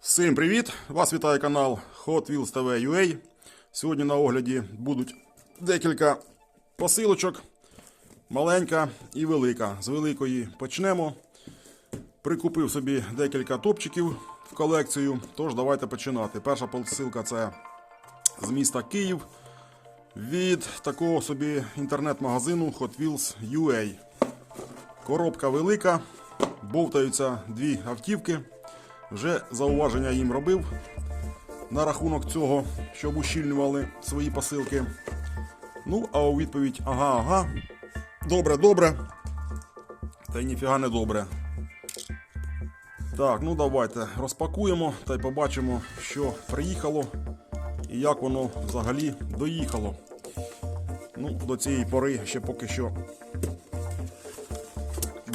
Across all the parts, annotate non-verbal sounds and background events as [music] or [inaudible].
Всім привіт! Вас вітає канал Hot Wheels TV UA. Сьогодні на огляді будуть декілька посилочок. Маленька і велика. З великої почнемо. Прикупив собі декілька топчиків в колекцію. Тож давайте починати. Перша посилка це з міста Київ від такого собі інтернет-магазину Hot Wheels UA. Коробка велика, бовтаються дві автівки. Вже зауваження їм робив на рахунок цього, щоб ущільнювали свої посилки. Ну, а у відповідь ага, ага. Добре, добре. Та й ніфіга не добре. Так, ну давайте розпакуємо та й побачимо, що приїхало і як воно взагалі доїхало. Ну, до цієї пори ще поки що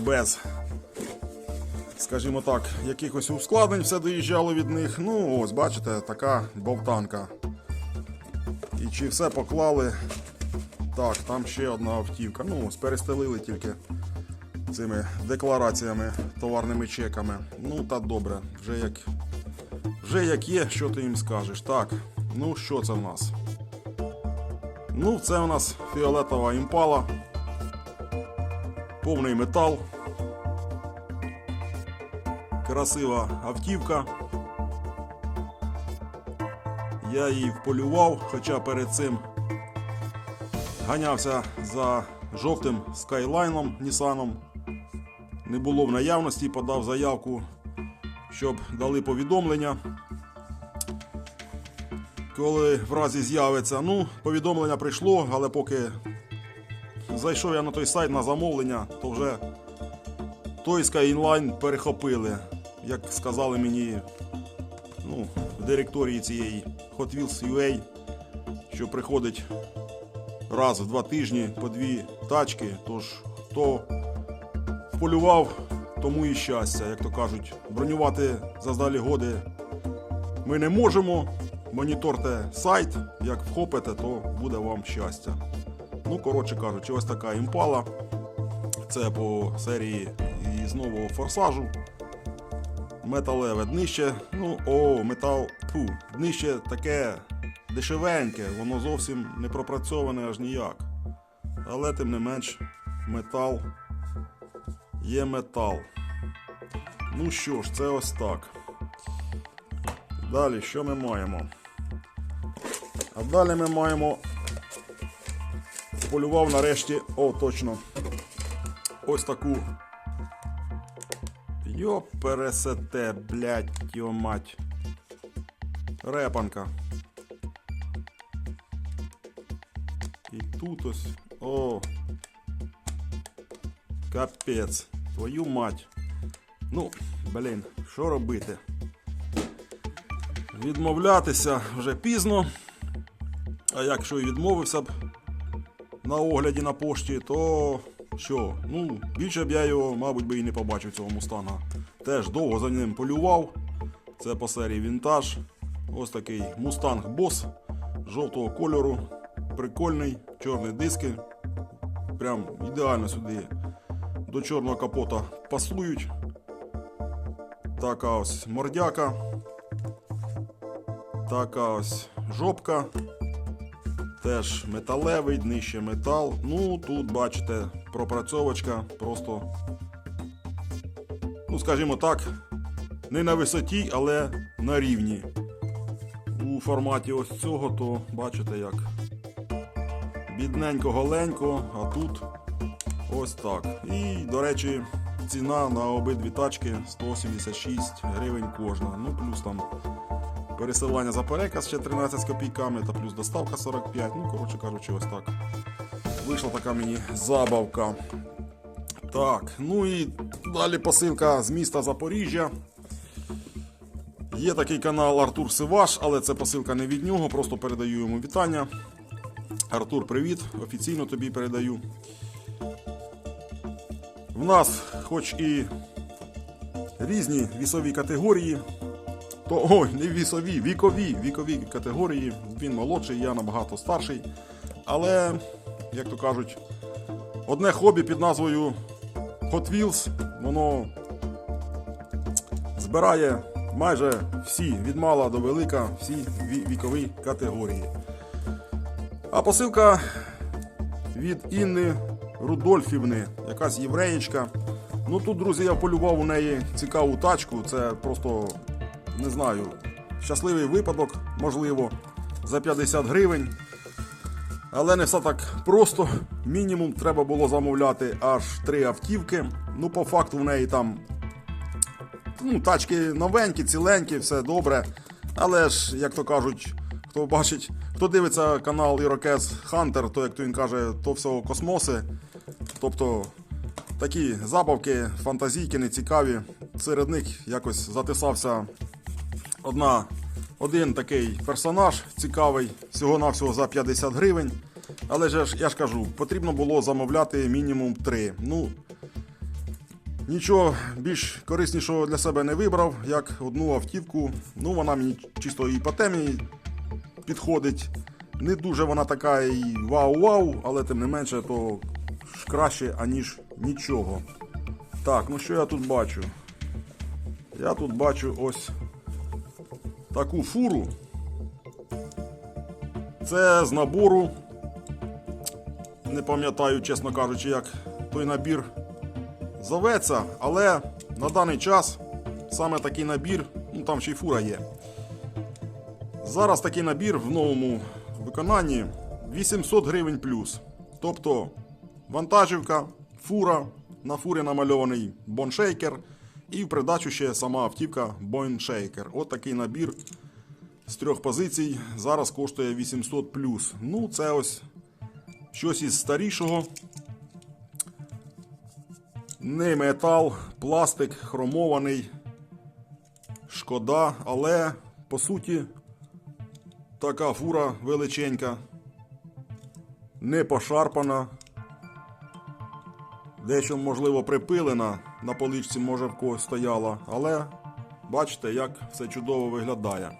без скажімо так, якихось ускладнень все доїжджало від них. Ну, ось, бачите, така бовтанка. І чи все поклали? Так, там ще одна автівка. Ну, ось перестелили тільки цими деклараціями, товарними чеками. Ну, та добре, вже як, вже як є, що ти їм скажеш. Так, ну що це в нас? Ну, це у нас фіолетова імпала. Повний метал. Красива автівка. Я її вполював, хоча перед цим ганявся за жовтим скайлайном Нісаном. Не було в наявності, подав заявку, щоб дали повідомлення. Коли в разі з'явиться, ну, повідомлення прийшло, але поки зайшов я на той сайт на замовлення, то вже той Skyline перехопили, як сказали мені ну, в директорії цієї Hot Wheels UA, що приходить раз в два тижні по дві тачки. Тож хто полював, тому і щастя, як то кажуть, бронювати заздалі годи ми не можемо. Моніторте сайт, як вхопите, то буде вам щастя. Ну, коротше кажучи, ось така імпала. Це по серії із нового форсажу. Металеве днище. Ну, о, метал. Фу, днище таке дешевеньке, воно зовсім не пропрацьоване аж ніяк. Але тим не менш, метал є метал. Ну що ж, це ось так. Далі що ми маємо? А далі ми маємо. Полював нарешті. О, точно ось таку. Йо пересете, блядь, йо мать. Репанка. І тут ось. О. Капець. Твою мать. Ну, блін, що робити? Відмовлятися вже пізно. А якщо і відмовився б на огляді на пошті, то що? Ну, більше б я його, мабуть, би і не побачив цього мустанга. Теж довго за ним полював. Це по серії Вінтаж. Ось такий мустанг бос жовтого кольору. Прикольний, чорні диски. Прям ідеально сюди до чорного капота пасують. Така ось мордяка. Така ось жопка. Теж металевий, днище метал. Ну, тут, бачите, пропрацьовочка просто, ну, скажімо так, не на висоті, але на рівні. У форматі ось цього, то бачите як. Бідненько голенько, а тут ось так. І, до речі, ціна на обидві тачки 176 гривень кожна. Ну, плюс там пересилання за переказ ще 13 з копійками та плюс доставка 45. Ну, коротше кажучи, ось так. Вийшла така мені забавка. Так, ну і далі посилка з міста Запоріжжя. Є такий канал Артур Сиваш, але це посилка не від нього, просто передаю йому вітання. Артур, привіт! Офіційно тобі передаю. В нас, хоч і різні вісові категорії, то ой, не вісові, вікові, вікові категорії. Він молодший, я набагато старший. Але, як то кажуть, одне хобі під назвою Hot Wheels, воно збирає майже всі, від мала до велика, всі вікові категорії. А посилка від Інни Рудольфівни, якась євреєчка. Ну тут, друзі, я полюбав у неї цікаву тачку. Це просто не знаю, щасливий випадок, можливо, за 50 гривень. Але не все так просто. Мінімум треба було замовляти аж три автівки. Ну, по факту в неї там ну, тачки новенькі, ціленькі, все добре. Але ж, як то кажуть, хто бачить, хто дивиться канал Irokез Hunter, то як то він каже, то все космоси. Тобто такі забавки, фантазійки нецікаві. Серед них якось затисався одна, один такий персонаж цікавий, всього-навсього за 50 гривень. Але ж я ж кажу, потрібно було замовляти мінімум 3. Ну, Нічого більш кориснішого для себе не вибрав, як одну автівку. Ну, вона мені чисто і по темі підходить. Не дуже вона така і вау-вау, але тим не менше, то краще, аніж нічого. Так, ну що я тут бачу? Я тут бачу ось таку фуру. Це з набору. Не пам'ятаю, чесно кажучи, як той набір зоветься, але на даний час саме такий набір, ну там ще й фура є. Зараз такий набір в новому виконанні 800 гривень плюс. Тобто вантажівка, фура, на фурі намальований боншейкер і в придачу ще сама автівка боншейкер. От такий набір з трьох позицій зараз коштує 800 плюс. Ну, це ось щось із старішого. Не метал, пластик, хромований, шкода, але по суті така фура величенька, не пошарпана, дещо, можливо, припилена, на поличці, може, в когось стояла, але бачите, як все чудово виглядає.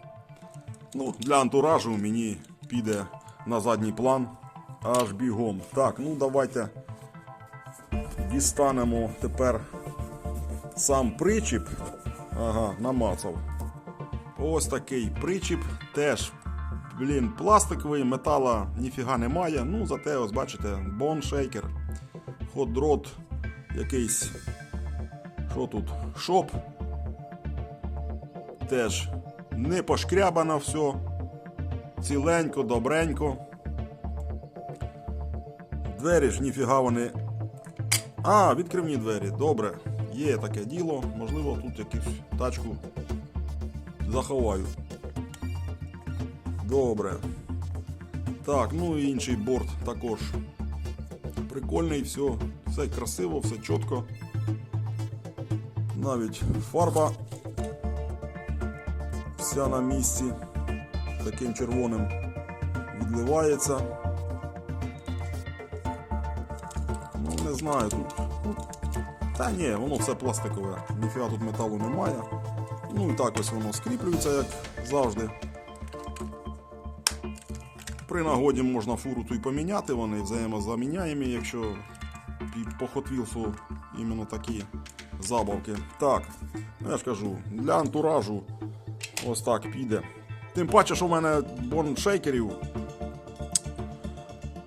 Ну, для антуражу мені піде на задній план аж бігом. Так, ну давайте дістанемо тепер сам причіп. Ага, намацав. Ось такий причіп. Теж, блін, пластиковий, метала ніфіга немає. Ну, зате, ось бачите, боншейкер, хот-дрот, якийсь. Що тут? Шоп. Теж не пошкрябано все. Ціленько, добренько. Двері ж ніфіга вони а, відкривні двері. Добре. Є таке діло. Можливо, тут якусь тачку заховаю. Добре. Так, ну і інший борт також. Прикольний, все, все красиво, все чітко. Навіть фарба вся на місці. Таким червоним відливається. Ну, не знаю, тут. Та ні, воно все пластикове. Ніфіга тут металу немає. Ну і так ось воно скріплюється, як завжди. При нагоді можна фуру ту й поміняти, вони взаємозаміняємі, якщо по Hot іменно такі забавки. Так, ну я ж кажу, для антуражу ось так піде. Тим паче, що в мене боншейкерів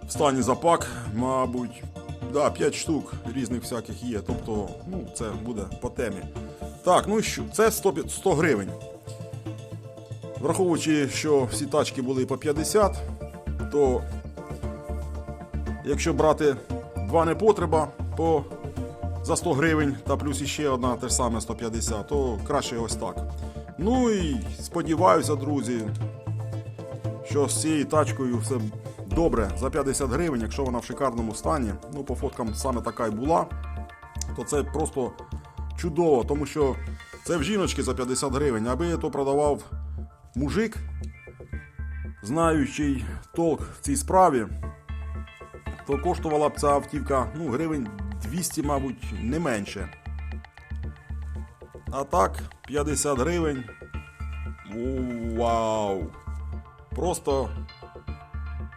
в стані запак, мабуть, да, 5 штук різних всяких є. Тобто, ну, це буде по темі. Так, ну і що? Це 100, 100 гривень. Враховуючи, що всі тачки були по 50, то якщо брати два непотреба по за 100 гривень та плюс іще одна те ж саме 150, то краще ось так. Ну і сподіваюся, друзі, що з цією тачкою все добре за 50 гривень, якщо вона в шикарному стані. Ну, по фоткам саме така й була, то це просто чудово, тому що це в жіночки за 50 гривень. Аби я то продавав мужик, знаючий толк в цій справі, то коштувала б ця автівка ну, гривень 200, мабуть, не менше. А так, 50 гривень. Вау! Просто,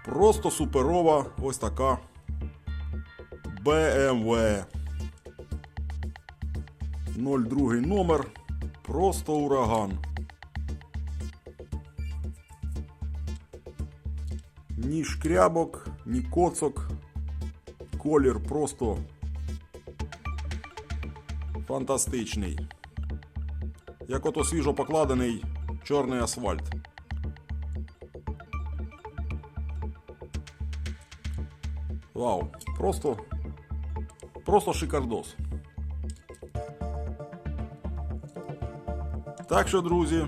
просто суперова ось така BMW. 02 номер. Просто ураган. Ні шкрябок, ні коцок. Колір просто фантастичний. Як ото свіжо покладений чорний асфальт. Вау, просто, просто шикардос. Так що, друзі,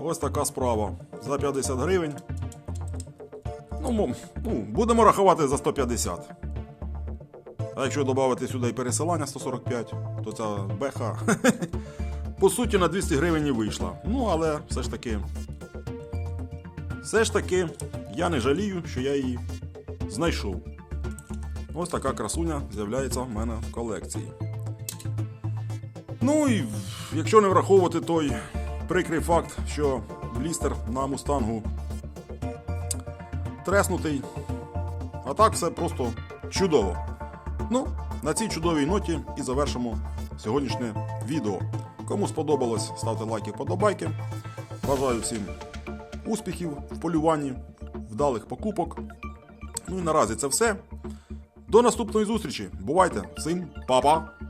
ось така справа. За 50 гривень. Ну, ну, будемо рахувати за 150. А якщо додати сюди і пересилання 145, то ця беха [laughs] по суті на 200 гривень і вийшла. Ну, але все ж таки. Все ж таки, я не жалію, що я її знайшов. Ось така красуня з'являється в мене в колекції. Ну і якщо не враховувати той прикрий факт, що блістер на мустангу треснутий. А так все просто чудово. Ну, на цій чудовій ноті і завершимо сьогоднішнє відео. Кому сподобалось, ставте лайки, подобайки. Бажаю всім успіхів в полюванні, вдалих покупок. Ну і наразі це все. До наступної зустрічі. Бувайте! Всім па-па!